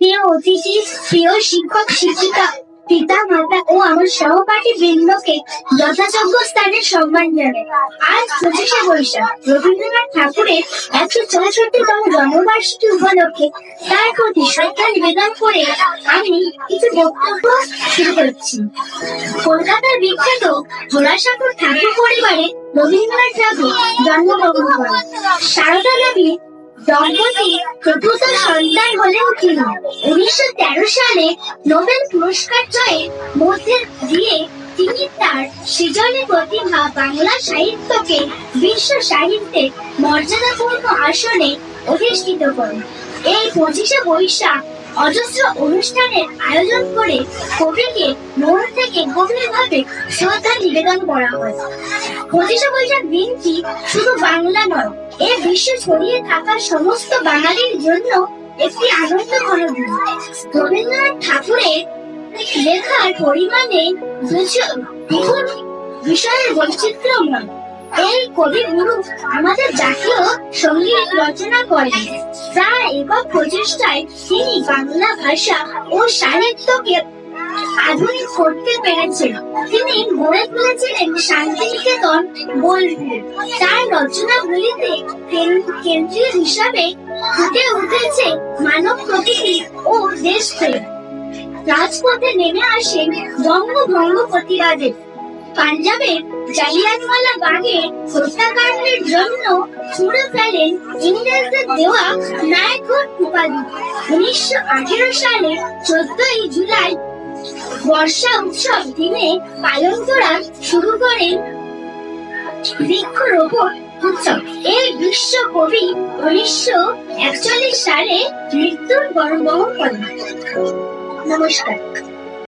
প্রিয় অতিথি, প্রিয় শিক্ষক, শিক্ষিকা, পিতা, মাতা ও আমার সহপাঠী বৃন্দকে যথাযোগ্য স্থানে সম্মান জানাই। আজ পঁচিশে বৈশাখ, রবীন্দ্রনাথ ঠাকুরের একশো চৌষট্টিতম জন্মবার্ষিকী উপলক্ষে তার প্রতি শ্রদ্ধা নিবেদন করে আমি কিছু বক্তব্য শুরু করছি। কলকাতার বিখ্যাত জোড়াসাঁকোর ঠাকুর পরিবারে রবীন্দ্রনাথ ঠাকুর জন্মগ্রহণ করেন। সারদা দেবী দম্পতি চতুর্থ সন্তান হলেও তিনি উনিশশো তেরো সালে নোবেল পুরস্কার জয়ের মধ্যে দিয়ে তিনি তার সৃজনী প্রতিভা বাংলা সাহিত্যকে বিশ্ব সাহিত্যে মর্যাদাপূর্ণ আসনে অধিষ্ঠিত করেন এই পঁচিশে বৈশাখ অজস্র অনুষ্ঠানের আয়োজন করে কবিকে মন থেকে গভীরভাবে শ্রদ্ধা নিবেদন করা হয়। পঁচিশে বৈশাখ দিনটি শুধু বাংলা নয় এ বিশ্বে ছড়িয়ে থাকা সমস্ত বাঙালির জন্য একটি আনন্দ রবীন্দ্রনাথ ঠাকুরের লেখার পরিমাণে বিষয়ের বৈচিত্র্যময়। এই আমাদের জাতীয় সংগীত রচনা করেন। একক প্রচেষ্টায় তিনি বাংলা ভাষা ও সাহিত্যকে আধুনিক করতে পেরেছেন। তিনি গড়ে তুলেছিলেন শান্তিনিকেতন, বোলপুর। তার রচনাগুলিতে কেন্দ্রীয় হিসাবে ফুটে উঠেছে মানব প্রকৃতি ও দেশপ্রেম রাজপথে নেমে আসেন বঙ্গভঙ্গ প্রতিবাদে। পাঞ্জাবের জালিয়ানওয়ালা বাগে হত্যাকাণ্ডের জন্য ছুড়ে ফেলেন ইংরেজদের দেওয়া নায়কর উপাধি। উনিশশো আঠেরো সালে চোদ্দই জুলাই বর্ষা উৎসব দিনে পালন করা শুরু করেন বৃক্ষরোপণ উৎসব এই বিশ্ব কবি উনিশশো একচল্লিশ সালে মৃত্যুর বরণ বহন করেন নমস্কার।